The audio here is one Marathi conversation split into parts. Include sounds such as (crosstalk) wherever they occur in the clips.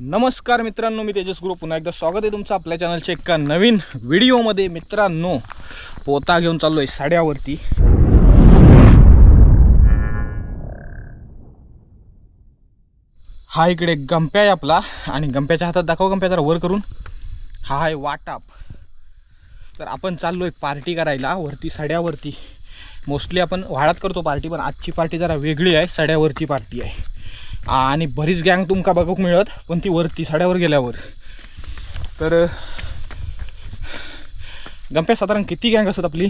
नमस्कार मित्रांनो मी तेजस गुरु. पुन्हा एकदा स्वागत आहे तुमचं आपल्या चॅनलच्या एका नवीन व्हिडिओमध्ये मित्रांनो पोता घेऊन चाललो आहे साड्यावरती. हा इकडे गंप्या आहे आपला. आणि गंप्याच्या हातात दाखव गंप्या जरा वर करून. हा आहे वाटाप. तर आपण चाललो आहे पार्टी करायला वरती साड्यावरती. मोस्टली आपण वाळात करतो पार्टी पण आजची पार्टी जरा वेगळी आहे. साड्यावरची पार्टी आहे. आणि बरीच गँग तुमका बघूक मिळत पण ती वरती साड्यावर गेल्यावर. तर गंप्या साधारण किती गँग असत आपली?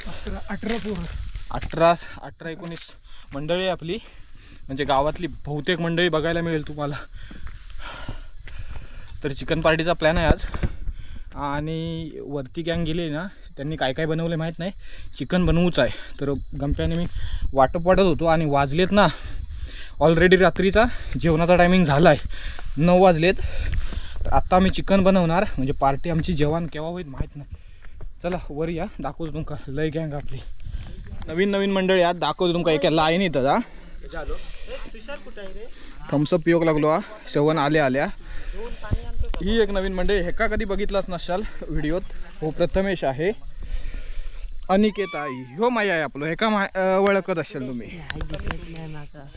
अठरा अठरा पोरं. अठरा अठरा एकोणीस मंडळी आहे आपली. म्हणजे गावातली बहुतेक मंडळी बघायला मिळेल तुम्हाला. तर चिकन पार्टीचा प्लॅन आहे आज. आणि वरती गँग गेली ना त्यांनी काय काय बनवलं माहीत नाही. चिकन बनवूच आहे. तर गंप्याने मी वाटप वाटत होतो आणि वाजलेत ना ऑलरेडी रात्रीचा जेवणाचा टायमिंग झाला आहे नऊ वाजलेत. तर आत्ता आम्ही चिकन बनवणार. म्हणजे पार्टी आमची जेवण केव्हा होईल माहीत नाही. चला वर या. दाखवतो तुमका. लय गँग आपली. नवीन नवीन मंडळी यात दाखवतो तुमका. एका लाईन येतं जा. थम्सअप पियोग लागलो हा. श्रवण आल्या आल्या. ही एक नवीन मंडळी. हे का कधी बघितलाच नसाल? व्हिडिओत हो प्रथमेश आहे. अनिकेत आई. हो माया आहे आपलं. हेका मा ओळखत असाल तुम्ही?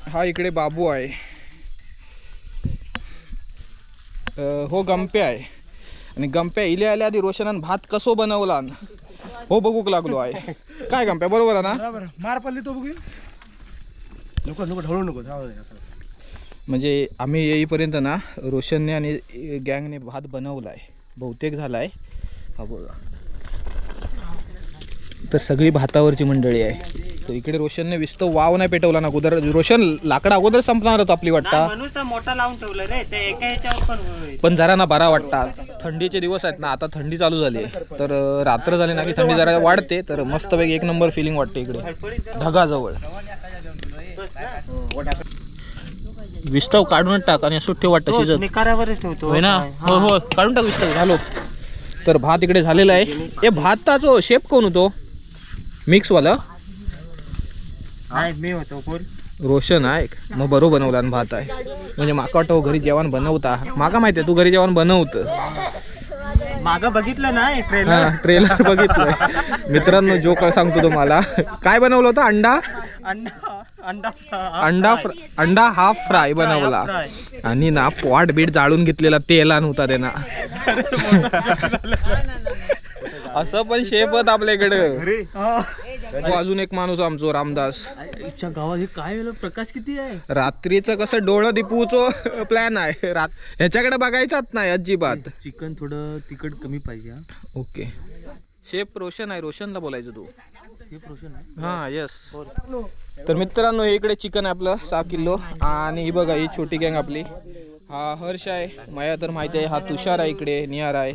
हा इकडे बाबू आहे. हो गंपे आहे. आणि गंप्या इले आल्या आधी रोशनान भात कसो बनवला? हो बघूक लागलो आहे. काय गंप्या बरोबर आहे ना? बरोबर. मार पडली तो बघून. नको नको ढवळू नको. जाऊ दे असं. म्हणजे आम्ही येईपर्यंत ना रोशनने आणि गँगने भात बनवला आहे बहुतेक झाला आहे हा बघा तर सगळी भातावरची मंडळी आहे. तर इकडे रोशनने विस्त वाव नाही पेटवला ना अगोदर. रोशन लाकडा अगोदर संपणार होतं आपली वाटता. म्हणून तर मोठा लावून ठेवलं रे. ते एका ह्याच्यावर पण जरा ना बरा वाटतात थंडीचे दिवस आहेत ना आता थंडी चालू झाली तर रात्र झाली ना की थंडी जरा वाढते तर मस्तपैकी एक नंबर फिलिंग वाटते इकडे. ढगाजवळ. विस्तव काढूनच टाक आणि असं ठेव वाटतं शिजत. ठेवतो. ना? हो. हो काढून टाक विस्तव. झालो. तर भात इकडे झालेला आहे. ए भाताचो शेप कोण होतो? मिक्सवाला? मी होतो कोण? रोशन आहे मग बरो बनवला आणि भात आहे. म्हणजे माका वाटतं हो घरी जेवण बनवता. माका माहिती आहे तू घरी जेवण बनवत. माग बघितलं ना हा ट्रेलर ट्रेलर बघितलं. मित्रांनो जो काय सांगतो तुम्हाला. काय बनवलं होतं? अंडा? अंडा अंडा अंडा अंडा हाफ फ्राय बनवला. आणि ना पॉट बीट जाळून घेतलेला तेला नव्हता त्यांना असं पण शेपत आपल्याकडे. अजून एक माणूस आमचो रामदास. गावात हे काय प्रकाश किती आहे? रात्रीचं कसं डोळं दिपूचो प्लॅन (laughs) आहे. रात ह्याच्याकडे बघायचाच नाही अजिबात. चिकन थोडं तिखट कमी पाहिजे ओके. शेप रोशन आहे रोशनला बोलायचं तू. हा येस तर मित्रांनो हे इकडे चिकन आहे आपलं सहा किलो. आणि ही बघा ही छोटी गँग आपली. हा हर्ष आहे. माया तर माहिती आहे हा तुषार आहे इकडे निहार आहे.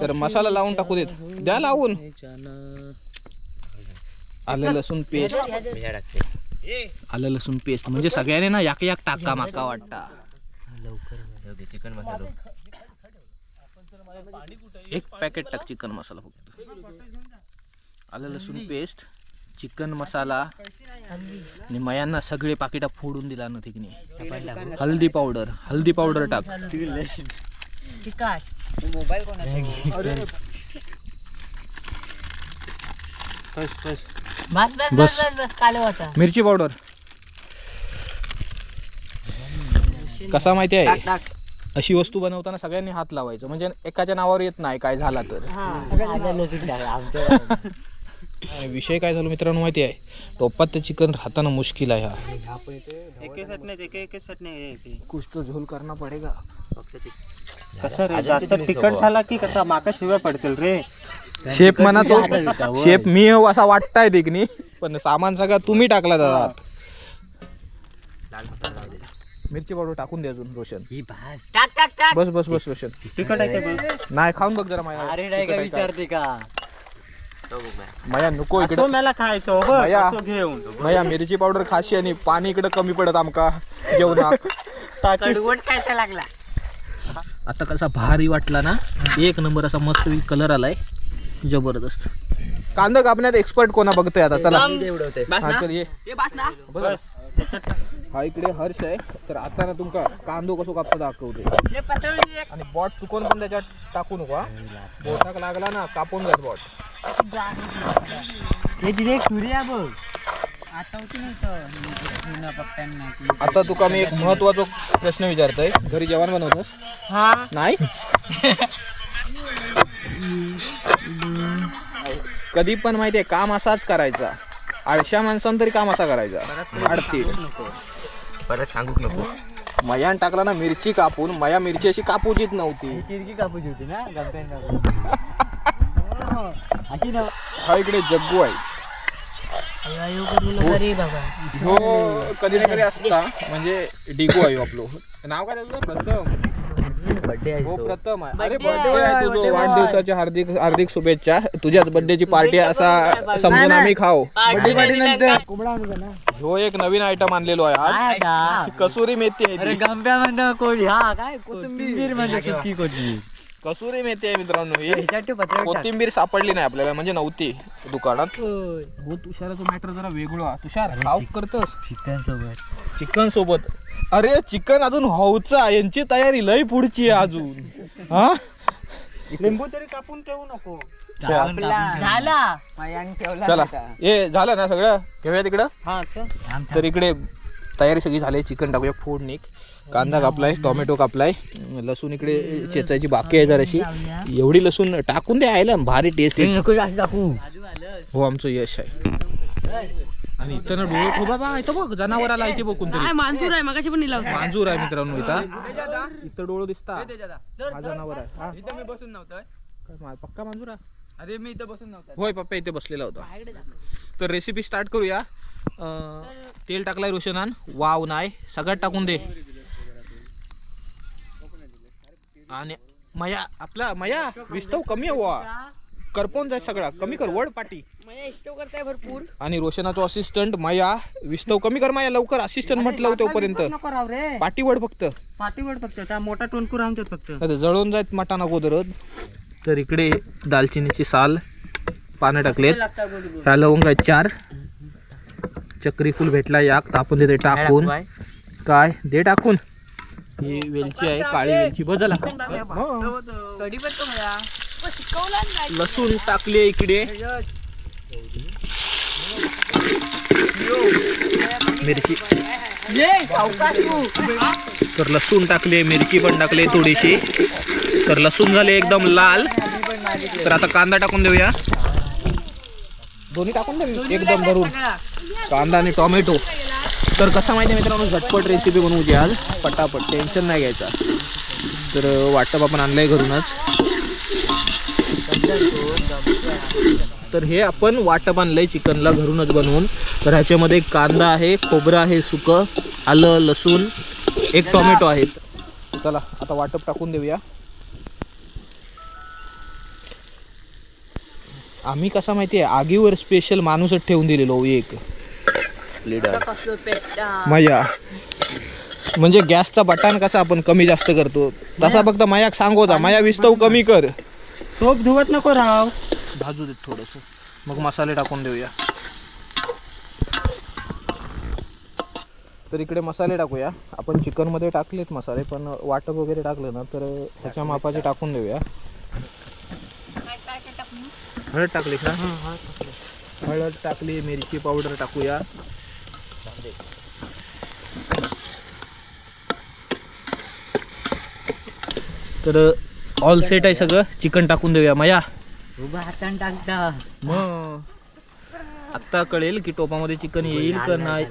तर मसाला लावून टाकू देत. द्या लावून. आलं लसूण पेस्ट आलं लसूण पेस्ट म्हणजे सगळ्यांनी ना याक याक टाका माका वाटता. एक पॅकेट टाक चिकन मसाला फक्त. आलं लसूण पेस्ट चिकन मसाला आणि मयांना सगळे पाकिटा फोडून दिला ना तिकने. हल्दी पावडर हल्दी पावडर टाक. बस. मिरची पावडर. कसा माहिती आहे? अशी वस्तू बनवताना सगळ्यांनी हात लावायचं. म्हणजे एकाच्या नावावर येत नाही काय झाला तर. (laughs) आणि विषय काय झालो मित्रांनो माहिती आहे? टोपात ते चिकन राहताना मुश्किल आहे हा. एके सट नाही एके एके सट नाही कुछ तो झोल करना पडेगा. कसं रे जास्त तिखट झाला की कसा माका शिवाय पडतील रे? शेप म्हणा तो शेप मी हो असा वाटताय देखनी पण सामान सगळं तुम्ही टाकला दादा. मिरची पावडर टाकून दे अजून रोशन. बस बस बस रोशन. तिखट आहे का बघ नाही खाऊन बघ जरा माया तिखट आहे का? का? माया नको इकडे. मला खायचं हो बघ भया. असं घेऊन. माया मिरची पावडर खाशी आणि पाणी इकडे कमी पडत आमका. जेवणाक आता कसा भारी वाटला ना एक नंबर असा मस्त कलर आलाय. जबरदस्त. कांदा कापण्यात एक्सपर्ट कोणा बघतोय आता? चला. हा, चल ये. बस. हा इकडे हर्ष आहे. तर आता ना तुमका कांदो कसो कापता दाखवते. आणि बॉट चुकून पण त्याच्यात टाकू नको. बोटाक लागला ना कापून जात बॉट. हे तिथे सूर्या बघ. आता तुका मी एक महत्त्वाचा प्रश्न विचारतोय. घरी जेवण बनवतोस? हा. नाही? कधी पण माहितीये काम असाच करायचा. आळशा माणसानं तरी काम असा करायचा. आडती परत सांगूक नको. मयान टाकला ना मिरची कापून मया मिरची अशी कापूचीच नव्हती. तिरकी कापूची होती ना गप्प्यान (laughs) अशी ना. हा इकडे जग्गू आहे. हो कधी ना कधी असता. म्हणजे डिगू आहे आपलो. नाव काय त्याचं? प्रथम. बर्थडे हो प्रथम आहे. अरे बर्थडे आहे तुझं. वाढदिवसाच्या हार्दिक हार्दिक शुभेच्छा. तुझ्याच बर्थडेची पार्टी असा समजून आम्ही खाऊ. बर्थडे पार्टी नंतर. कोंबडा आणू का ना. ह्यो एक नवीन आयटम आणलेलो आहे आज. काय आता? ही कसुरी मेथी आहे अरे ती. गंप्या म्हणतो कोळी. हा काय? कोथिंबीर. म्हणजे सुकी कोथिंबीर. कसुरी मेथी आहे मित्रांनो ही. ह्याच्यात ठेव पत्रावर टाक. कोथिंबीर सापडली नाही आपल्याला म्हणजे नव्हती दुकानात. हो तुषाराचं मॅटर जरा वेगळं. तुषार खाऊ करतोस चिकन सोबत चिकन सोबत अरे चिकन अजून व्हावचा यांची तयारी लय पुढची आहे अजून. हा? लिंबू तरी कापून ठेवू नको. झाला. चला. ए झालं ना सगळं? घेऊया तिकडं हा चल. तर इकडे तयारी सगळी झाली चिकन टाकूया. फोडणीक कांदा कापलाय टोमॅटो कापलाय. लसूण इकडे चेचायची बाकी आहे जराशी. एवढी लसूण टाकून द्या आयला भारी टेस्ट आहे. नको जास्त टाकू. हो आमचं यश आहे. आणि इथं ना डोळे हो बाबा इथं बघ जनावर आला इथे बघ कोणतरी. काय मान्सूर आहे मगाशी पण निला होता मांजूर आहे मित्रांनो इथं. इथं डोळं दिसता हा जनावर आहे. हा? इथं मी बसून नव्हतं पक्का मांजूर आहे? अरे मी इथं बसून नव्हतं होय पप्पा इथे बसलेला होता. तर रेसिपी स्टार्ट करूया. तेल टाकलाय रोशनान. वाव नाही सगळ्यात टाकून दे. आणि मया आपला मया विस्तव कमी आहे वा करपवून जाय सगळा. कमी कर वड पाटी. माझ्या इष्टव करताय भरपूर. आणि रोशनाचा असिस्टंट माया विस्तव कमी कर माया लवकर. असिस्टंट म्हटलं तोपर्यंत. नको राव रे. पाटी वड फक्त. पाठीवर फक्त. त्या मोठा टोनकूर आमच्यात फक्त. आता जळून जायत मटाना गोदरत. तर इकडे दालचिनीची साल पानं टाकलेत. ह्या लवंग आहेत चार. चक्री फुल भेटला याक आपण देते टाकून. काय? दे टाकून. ही वेलची आहे काळी वेलची. बदला नाही लसूण टाकले इकडे. मिरची. तर लसूण टाकले मिरची पण टाकले थोडीशी. तर लसूण झाले एकदम लाल. तर आता कांदा टाकून देऊया. दोन्ही टाकून दे एकदम भरून. कांदा आणि टोमॅटो. तर कसं माहिती आहे मित्रांनो? झटपट रेसिपी बनवू आज पटापट टेन्शन नाही घ्यायचा. तर वाटप आपण आणलं आहे घरूनच. तर हे आपण वाटप आणलंय चिकनला घरूनच बनवून. तर ह्याच्यामध्ये कांदा आहे खोबरं आहे सुकं आलं लसूण एक टोमॅटो आहे. चला आता वाटप टाकून देऊया. आम्ही कसा माहिती आहे आगीवर स्पेशल माणूसच ठेवून दिलेलो एक. माया. म्हणजे गॅसचा बटन कसा आपण कमी जास्त करतो? तसा फक्त मायाक सांगोता. माया विस्तव कमी कर. सोप धुवत नको राव. भाजू देत थोडस. मग मसाले टाकून देऊया. तर इकडे मसाले टाकूया. आपण चिकनमध्ये टाकलेत मसाले पण वाटप वगैरे टाकलं ना तर त्याच्या मापाचे टाकून देऊया. हळद टाकली. का हळद टाकली मिरची पावडर टाकूया. तर ऑल सेट आहे सगळं? चिकन टाकून देऊया माया उभा हातान टाकता मग आत्ता कळेल की टोपामध्ये चिकन येईल का नाही.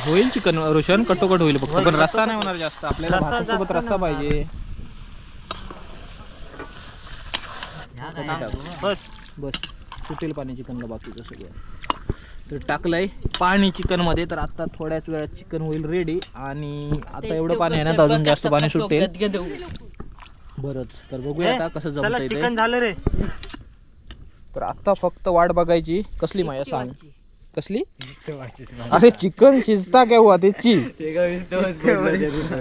होईल चिकन रोशन? कटोकट होईल फक्त पण रस्सा नाही होणार जास्त. आपल्याला रस्सा भातासोबत रस्सा पाहिजे. बस. बस. सुटेल पाणी चिकनला बाकीचं सगळं. तर टाकलंय. पाणी चिकनमध्ये तर आता थोड्याच वेळात चिकन होईल रेडी आणि आता एवढं पाणी आहे ना तर अजून जास्त पाणी सुटेल बरंच. तर बघूया आता कसं चला जमतंय ते. चिकन झालं रे. तर आता फक्त वाट बघायची. कसली माया सांग. कसली? अरे चिकन शिजता काय हुआ त्याची?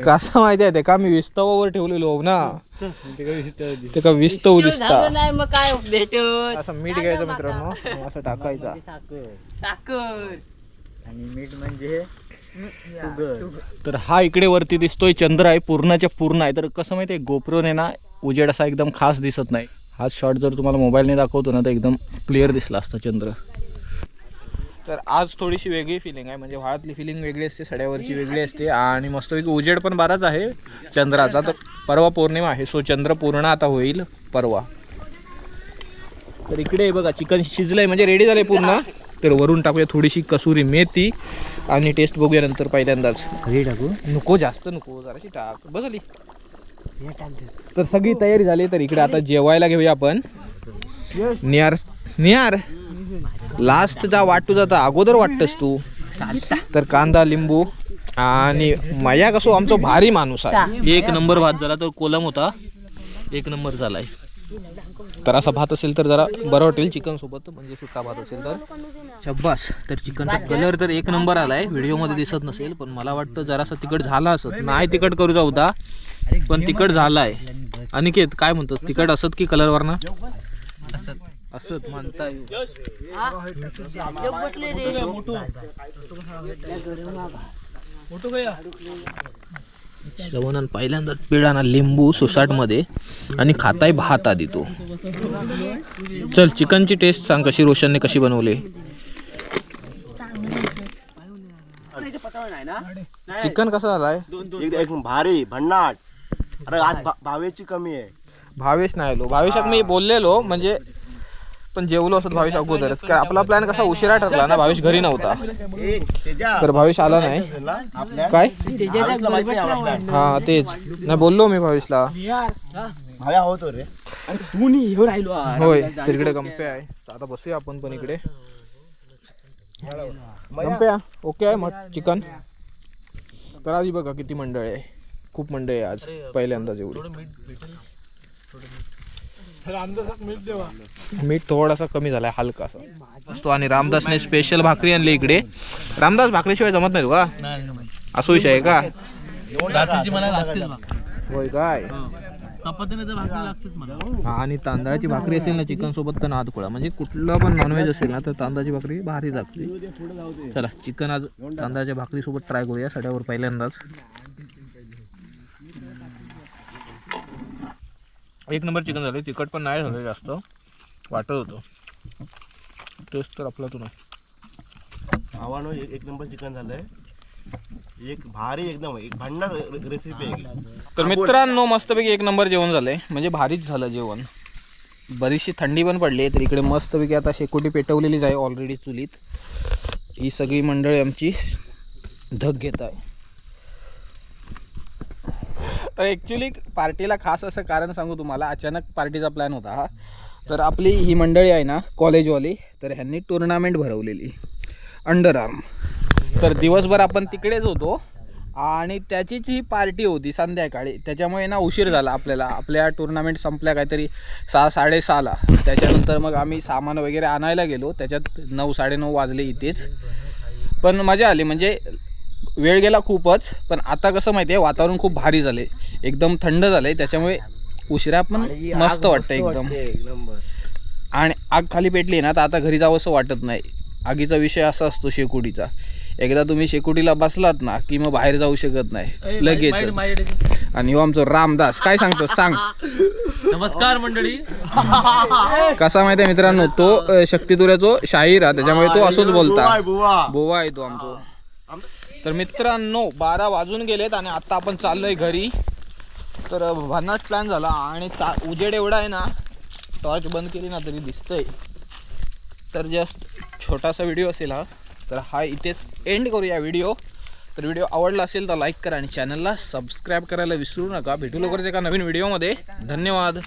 कसं माहिती आहे ते? का मी विस्तवावर ठेवलेलो हो ना? ते का विस्तव दिसता? नाही मग काय भेटत? असं मीठ घ्यायचं मित्रांनो. असं टाकायचा. साखर. आणि मीठ म्हणजे तर हा इकडे वरती दिसतोय चंद्र आहे पूर्णाच्या पूर्ण आहे. तर कसं माहिती आहे गोप्रोने ना उजेड असा एकदम खास दिसत नाही. हा शॉट जर तुम्हाला मोबाईलने दाखवतो ना तर एकदम क्लिअर दिसला असता चंद्र. तर आज थोडीशी वेगळी फिलिंग आहे. म्हणजे व्हाळातली फिलिंग वेगळी असते सड्यावरची वेगळी असते आणि मस्तपैकी उजेड पण बराच आहे चंद्राचा. तर परवा पौर्णिमा आहे सो चंद्र पूर्ण आता होईल परवा. तर इकडे हे बघा चिकन शिजलंय म्हणजे रेडी झालंय पूर्ण. तर वरून टाकूया थोडीशी कसुरी मेथी आणि टेस्ट बघूया नंतर पहिल्यांदाच. घरी टाकू? नको जास्त नको जराशी टाक. बस आली तर सगळी तयारी झाली तर इकडे आता जेवायला घेऊया आपण. नियार नियार लास्टचा वाटू जाता अगोदर वाटतस तू. तर कांदा लिंबू आणि मया कसो आमचा भारी माणूस आहे. एक नंबर भात झाला तर कोलम होता. एक नंबर झालाय. तर असा भात असेल तर जरा बरं वाटेल चिकन सोबत म्हणजे सुट्टा भात असेल तर. शब्बास तर चिकनचा कलर तर एक नंबर आलाय. व्हिडिओमध्ये दिसत नसेल पण मला वाटतं जरासा तिकट झाला असत. नाही तिकट करू जाऊ होता पण तिकट झालाय. अनिकेत काय म्हणतोस? तिकट असत की कलरवर ना असत. म्हणता येईल. श्रवणान पहिल्यांदाच पिळाना लिंबू सुसाटमध्ये आणि खाताय भात आधी तो. चल चिकनची टेस्ट सांग कशी रोशनने कशी बनवली? चिकन कसा झालाय? एक एक भारी भन्नाट. अरे आज भावेची कमी आहे. भावेश नाही आलो. भावेशात मी बोललेलो म्हणजे पण जेवलो असत भावेश अगोदरच. कारण आपला प्लॅन कसा उशिरा ठरला ना? भावेश घरी नव्हता. तर भावेश आला नाही. आपल्या काय. हा तेच. नाही बोललो मी भावेशला. भाव्या होतो रे. होय तर इकडे गंपे आहे. तर आता बसूया आपण पण इकडे. गंप्या ओके आहे मग चिकन? तर आधी बघा किती मंडळ आहे. खूप मंडळ आहे आज पहिल्यांदाच एवढी. मीठ थोडासा कमी झालाय हलकासा असतो आणि रामदासने स्पेशल भाकरी आणली इकडे. रामदास भाकरीशिवाय जमत नाही का असो विषय आहे का? होय काय? हा. आणि तांदळाची भाकरी असेल ना चिकन सोबत तर नाद खुळा. म्हणजे कुठलं पण नॉनव्हेज असेल ना तर तांदळाची भाकरी भारी लागते. चला चिकन आज तांदळाच्या भाकरी सोबत ट्राय करूया सड्यावर पहिल्यांदाच. एक नंबर चिकन झालं तिखट पण नाही झालं जास्त. वाटत होतं. टेस्ट तर आपला तुला भावानं एक एक नंबर चिकन झालंय. एक भारी एकदम एक भन्नाट रेसिपी आहे. तर मित्रांनो मस्तपैकी एक नंबर जेवण झालंय. म्हणजे भारीच झालं जेवण. बरीचशी थंडी पण पडली आहे तर इकडे मस्तपैकी आता शेकोटी पेटवलेलीच आहे ऑलरेडी चुलीत. ही सगळी मंडळी आमची धग घेत आहे. तर ॲक्च्युली पार्टीला खास असं कारण सांगू तुम्हाला अचानक पार्टीचा प्लॅन होता हा. तर आपली ही मंडळी आहे ना कॉलेजवाली तर ह्यांनी टुर्नामेंट भरवलेली अंडर आर्म तर दिवसभर आपण तिकडेच होतो आणि त्याचीच ही पार्टी होती संध्याकाळी. त्याच्यामुळे ना उशीर झाला आपल्याला. आपल्या टुर्नामेंट संपल्या काहीतरी सहा साडेसहाला. त्याच्यानंतर मग आम्ही सामान वगैरे आणायला गेलो. त्याच्यात नऊ साडेनऊ वाजले इथेच. पण मजा आली. म्हणजे वेळ गेला खूपच पण आता कसं माहिती आहे वातावरण खूप भारी झाले एकदम थंड झालंय त्याच्यामुळे उशिरा पण मस्त वाटतं एकदम. आणि आग खाली पेटली ना तर आता घरी जावंसं वाटत नाही. आगीचा विषय असा असतो शेकोटीचा एकदा तुम्ही शेकोटीला बसलात ना की मग बाहेर जाऊ शकत नाही. लगेच आणि हो आमचं रामदास काय सांगतो सांग. नमस्कार मंडळी. कसा माहिती आहे मित्रांनो तो शक्तितुऱ्याचो शाहीर हा त्याच्यामुळे तो असंच बोलता. बोवा. आहे तो आमचो. तर मित्रांनो बारा वाजून गेलेत आणि आत्ता आपण चाललोय घरी. तर भन्नाच प्लॅन झाला आणि चा उजेड एवढा आहे ना टॉर्च बंद केली ना तरी दिसतंय. तर जस्ट छोटासा व्हिडिओ असेल हा. तर हा इथेच एंड करूया व्हिडिओ तर व्हिडिओ आवडला असेल तर लाईक करा आणि चॅनलला सबस्क्राईब करायला विसरू नका. भेटू लवकरच एका नवीन व्हिडिओमध्ये धन्यवाद.